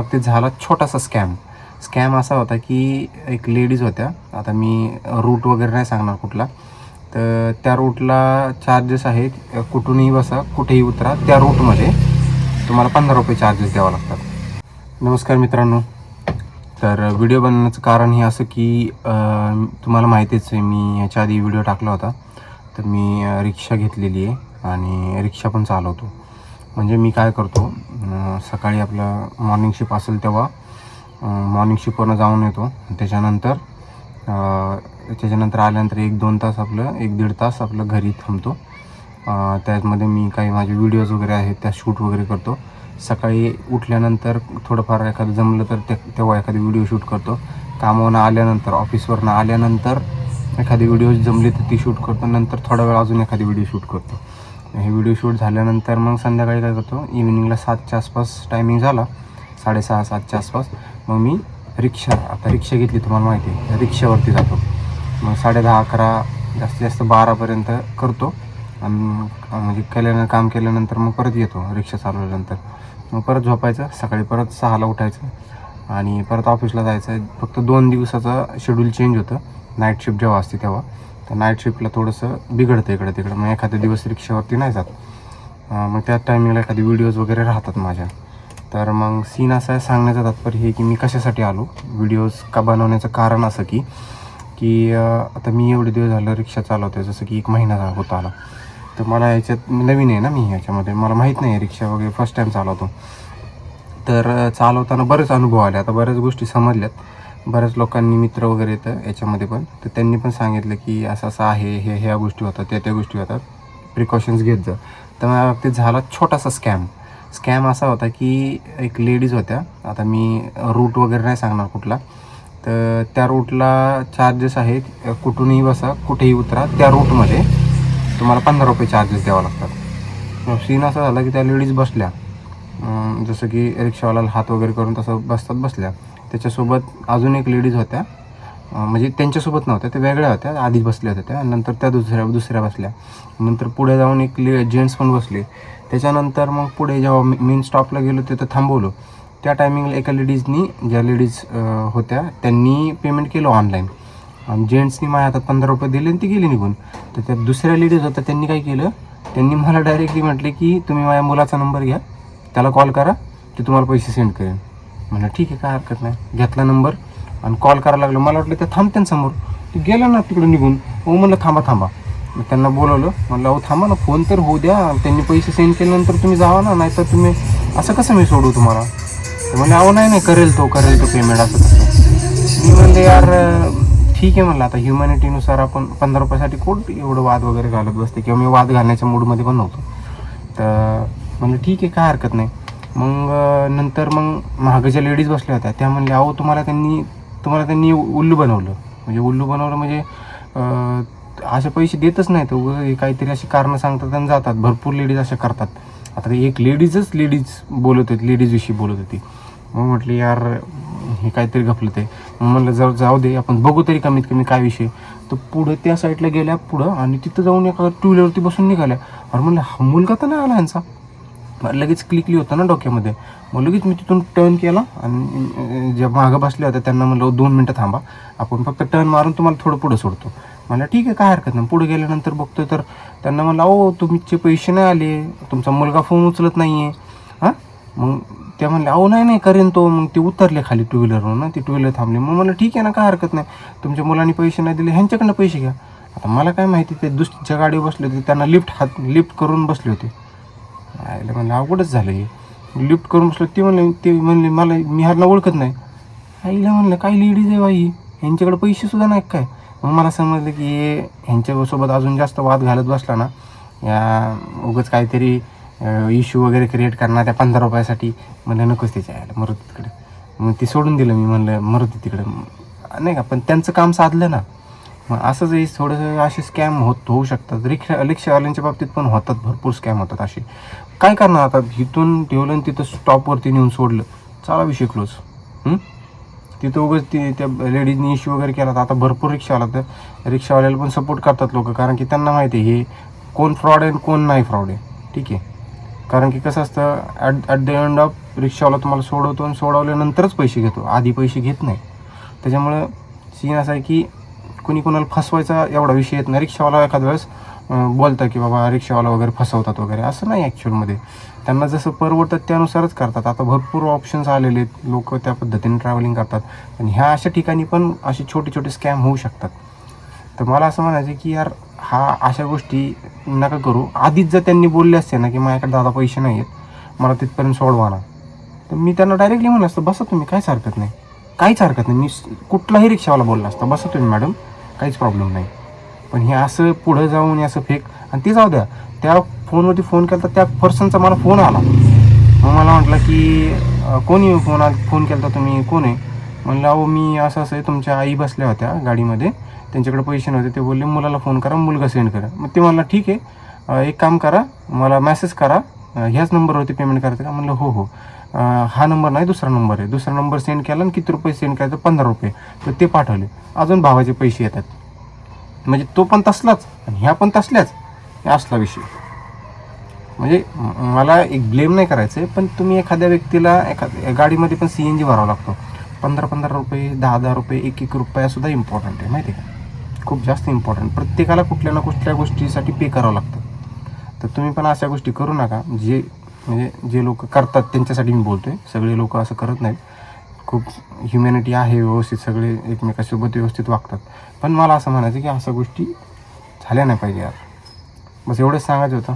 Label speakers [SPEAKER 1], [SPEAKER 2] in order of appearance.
[SPEAKER 1] मग ते झाला छोटासा स्कॅम. स्कॅम असा होता की एक लेडीज होत्या. आता मी रूट वगैरे नाही सांगणार कुठला. तर त्या रूटला चार्जेस आहेत. कुठूनही बसा कुठेही उतरा त्या रूटमध्ये तुम्हाला पंधरा रुपये चार्जेस द्यावं लागतात. नमस्कार मित्रांनो. तर व्हिडिओ बनवण्याचं कारण हे असं की तुम्हाला माहितीच आहे मी याच्या आधी व्हिडिओ टाकला होता. तर मी रिक्षा घेतलेली आहे आणि रिक्षा पण चालवतो. म्हणजे मी काय करतो सकाळी आपलं मॉर्निंग शिप असेल तेव्हा मॉर्निंग शिपवरनं जाऊन येतो. त्याच्यानंतर त्याच्यानंतर आल्यानंतर एक दोन तास आपलं एक दीड तास आपलं घरी थांबतो. त्यामध्ये मी काही माझे व्हिडिओज वगैरे आहेत त्या शूट वगैरे करतो. सकाळी उठल्यानंतर थोडंफार एखादं जमलं तर ते तेव्हा एखादी व्हिडिओ शूट करतो. कामावरनं आल्यानंतर ऑफिसवरनं आल्यानंतर एखादी व्हिडिओ जमली तर ती शूट करतो. नंतर थोडा वेळ अजून एखादी व्हिडिओ शूट करतो. हे व्हिडिओ शूट झाल्यानंतर मग संध्याकाळी काय करतो? इव्हिनिंगला सातच्या आसपास टायमिंग झाला. साडेसहा सातच्या आसपास. मग मी रिक्षा आता रिक्षा घेतली तुम्हाला माहिती आहे. रिक्षावरती जातो. मग साडे दहा अकरा जास्तीत जास्त बारापर्यंत करतो. आणि म्हणजे केल्यानं काम केल्यानंतर मग परत येतो रिक्षा चालवल्यानंतर. मग परत झोपायचं. सकाळी परत सहाला उठायचं. आणि परत ऑफिसला जायचं. फक्त दोन दिवसाचं शेड्यूल चेंज होतं. नाईट शिफ्ट जेव्हा असते तेव्हा. तर नाईट शिफ्टला थोडंसं बिघडतं इकडं तिकडं. मग एखादा दिवस रिक्षावरती नाही जात. मग त्या टायमिंगला एखादी व्हिडिओज वगैरे राहतात माझ्या. तर मग सीन असा आहे सांगण्याचं तात्पर्य हे की मी कशासाठी आलो? व्हिडिओज का बनवण्याचं कारण असं की की आता मी एवढे दिवस झालं रिक्षा चालवतोय जसं की एक महिना होत होता आला. तर मला याच्यात नवीन आहे ना मी याच्यामध्ये. मला माहीत नाही रिक्षा वगैरे फर्स्ट टाईम चालवतो. तर चालवताना बरेच अनुभव आले. आता बऱ्याच गोष्टी समजल्यात. बऱ्याच लोकांनी मित्र वगैरे येतं याच्यामध्ये पण. तर त्यांनी पण सांगितलं की असं असं आहे हे ह्या गोष्टी होतात त्या त्या गोष्टी होतात. प्रिकॉशन्स घेत जा. तर मला बाबतीत झाला छोटासा स्कॅम स्कॅम असा होता की एक लेडीज होत्या. आता मी रूट वगैरे नाही सांगणार कुठला. तर त्या रूटला चार्जेस आहेत. कुठूनही बसा कुठेही उतरा त्या रूटमध्ये तुम्हाला पंधरा रुपये चार्जेस द्यावं लागतात. सीन असा झाला की त्या लेडीज बसल्या. जसं की रिक्षावाल्याला हात वगैरे करून तसं बसतात बसल्या. त्याच्यासोबत अजून एक लेडीज होत्या. म्हणजे त्यांच्यासोबत नव्हत्या त्या वेगळ्या होत्या. आधी बसल्या होत्या त्या नंतर त्या दुसऱ्या दुसऱ्या बसल्या. नंतर पुढे जाऊन एक ले जेंट्स पण बसले. त्याच्यानंतर मग पुढे जेव्हा मेन स्टॉपला गेलो तिथं थांबवलो. त्या टायमिंगला एका लेडीजनी ज्या लेडीज होत्या त्यांनी पेमेंट केलं ऑनलाईन आणि जेंट्सनी माझ्या हातात पंधरा रुपये दिले आणि ती गेली निघून. तर त्या दुसऱ्या लेडीज होत्या त्यांनी काय केलं? त्यांनी मला डायरेक्टली म्हटले की तुम्ही माझ्या मुलाचा नंबर घ्या. त्याला कॉल करा ते तुम्हाला पैसे सेंड करेन म्हणलं ठीक आहे काय हरकत नाही. घेतला नंबर आणि कॉल करायला लागलो. मला वाटलं त्या थांबते समोर. ते गेला ना तिकडे निघून. हो म्हणलं थांबा थांबा. मग त्यांना बोलवलं. म्हणलं अहो थांबा ना फोन तर होऊ द्या. त्यांनी पैसे सेंड केल्यानंतर तुम्ही जावा ना नाहीतर तुम्ही असं कसं मी सोडू तुम्हाला? म्हणजे अहो नाही नाही करेल तो करेल तो पेमेंट असं तसं. मी म्हणलं यार ठीक आहे म्हणलं आता ह्युमॅनिटीनुसार आपण पंधरा रुपयासाठी कोण एवढं वाद वगैरे घालत बसते? किंवा मी वाद घालण्याच्या मूडमध्ये पण नव्हतो. तर म्हणलं ठीक आहे काय हरकत नाही. मग नंतर मग मागं ज्या लेडीज बसल्या होत्या. त्या म्हणल्या अहो तुम्हाला त्यांनी तुम्हाला त्यांनी उल्लू बनवलं. म्हणजे उल्लू बनवलं म्हणजे असे पैसे देतच नाहीत. उगाच हे काहीतरी अशी कारणं सांगतात आणि जातात. भरपूर लेडीज अशा करतात. आता एक लेडीजच लेडीज बोलत होती लेडीजविषयी बोलत होती. मग म्हटली यार हे काहीतरी घपलं ते. मग म्हणलं जर जाऊ दे आपण बघू तरी कमीत कमी काय विषय. तर पुढं त्या साईडला गेल्या पुढं आणि तिथं जाऊन एका टू व्हीलरवरती बसून निघाल्या. अरे म्हणलं हा मुलगा तर नाही आला यांचा लगेच क्लिकली होतं ना डोक्यामध्ये. मग लगेच मी तिथून टर्न केला आणि ज्या मागं बसल्या होत्या त्यांना म्हणलं दोन मिनटं थांबा. आपण फक्त टर्न मारून तुम्हाला थोडं पुढं सोडतो. म्हणलं ठीक आहे काय हरकत नाही. पुढे गेल्यानंतर बघतो तर त्यांना म्हणलं अहो तुमचे पैसे नाही आले. तुमचा मुलगा फोन उचलत नाही आहे हां? मग त्या म्हणल्या अहो नाही नाही करेन तो. मग ते उतरले खाली टू व्हीलरवरून ना. ती टू व्हीलर थांबली. मग म्हणलं ठीक आहे ना काय हरकत नाही. तुमच्या मुलांनी पैसे नाही दिले. ह्यांच्याकडनं पैसे घ्या. आता मला काय माहिती ते दुसऱ्या गाडीवर बसले होते. त्यांना लिफ्ट हात लिफ्ट करून बसले होते. आयला म्हणलं अवघडच झालं हे. लिफ्ट करून बसलं ते म्हणले ते म्हणले मला मी ह्यांना ओळखत नाही. आईला म्हणलं काय लेडीज आहे बाई? ह्यांच्याकडे पैसे सुद्धा नाही काय? मग मला समजलं की हे ह्यांच्यासोबत अजून जास्त वाद घालत बसला ना या उगाच काहीतरी इश्यू वगैरे क्रिएट करणार त्या पंधरा रुपयासाठी. म्हणलं नकोच त्याच्या आयला मरत तिकडे. मग ती सोडून दिलं मी म्हणलं मरत तिकडे. नाही का पण त्यांचं काम साधलं ना. मग असंचही थोडंसं असे स्कॅम होत होऊ शकतात. रिक्षा रिक्षावाल्यांच्या बाबतीत पण होतात भरपूर स्कॅम होतात असे. काय करणार आता? इथून ठेवलं आणि तिथं स्टॉपवरती नेऊन सोडलं. चाला विषय क्लोज तिथं उगाच ती त्या लेडीजनी इश्यू वगैरे केला तर आता भरपूर रिक्षावाला तर रिक्षावाल्याला पण सपोर्ट करतात लोक. कारण की त्यांना माहिती आहे हे कोण फ्रॉड आहे आणि कोण नाही फ्रॉड आहे. ठीक आहे? कारण की कसं असतं at at the end of रिक्षावाला तुम्हाला सोडवतो आणि सोडवल्यानंतरच पैसे घेतो. आधी पैसे घेत नाही. त्याच्यामुळं सीन असा आहे की कुणी कोणाला फसवायचा एवढा विषय येत नाही. रिक्षावाला एखाद्या वेळेस बोलता की बाबा रिक्षावाला वगैरे फसवतात वगैरे असं नाही ॲक्च्युअलमध्ये त्यांना जसं परवडतं त्यानुसारच करतात. आता भरपूर ऑप्शन्स आलेले आहेत. लोक त्या पद्धतीने ट्रॅव्हलिंग करतात. आणि ह्या अशा ठिकाणी पण असे छोटे छोटे स्कॅम होऊ शकतात. तर मला असं म्हणायचं की यार हा अशा गोष्टी नका करू. आधीच जर त्यांनी बोलले असते ना की माझ्याकडे दादा पैसे नाही आहेत मला तिथपर्यंत सोडवा ना. तर मी त्यांना डायरेक्टली म्हणलं असतं बसा तुम्ही काहीच हरकत नाही. काहीच हरकत नाही. मी कुठलाही रिक्षावाला बोलला असता बसा तुम्ही मॅडम काहीच प्रॉब्लेम नाही. पण हे असं पुढं जाऊन हे असं फेक आणि ते जाऊ द्या. त्या फोनवरती फोन केला तर त्या पर्सनचा मला फोन आला. मग मला म्हटलं की कोणी फोन फोन केला तर तुम्ही? कोण आहे? म्हणलं अहो मी असं असं आहे तुमच्या आई बसल्या होत्या गाडीमध्ये. त्यांच्याकडे पैसे नव्हते. ते बोलले मुलाला फोन करा मुलगा सेंड करा. मग ते म्हणलं ठीक आहे. एक काम करा. मला मेसेज करा. ह्याच नंबरवरती पेमेंट करायचं का? म्हणलं हो हो. हा नंबर नाही दुसरा नंबर आहे. दुसरा नंबर सेंड केला आणि किती रुपये सेंड करायचं? पंधरा रुपये. तर ते पाठवले. अजून भावाचे पैसे येतात. म्हणजे तो पण तसलाच आणि ह्या पण तसल्याच. असला विषय. म्हणजे मला एक ब्लेम नाही करायचं आहे पण तुम्ही एखाद्या व्यक्तीला एखाद्या गाडीमध्ये पण सी एन जी भरावा लागतो. पंधरा पंधरा रुपये दहा दहा रुपये एक एक रुपयासुद्धा इम्पॉर्टंट आहे माहिती आहे का? खूप जास्त इम्पॉर्टंट प्रत्येकाला कुठल्या ना कुठल्या गोष्टीसाठी पे करावं लागतं. तर तुम्ही पण अशा गोष्टी करू नका. जे म्हणजे जे लोक करतात त्यांच्यासाठी मी बोलतोय. सगळे लोक असं करत नाहीत. खूप ह्युमॅनिटी आहे व्यवस्थित. सगळे एकमेकासोबत व्यवस्थित वागतात. पण मला असं म्हणायचं की अशा गोष्टी झाल्या नाही पाहिजे यार. बस एवढंच सांगायचं होतं.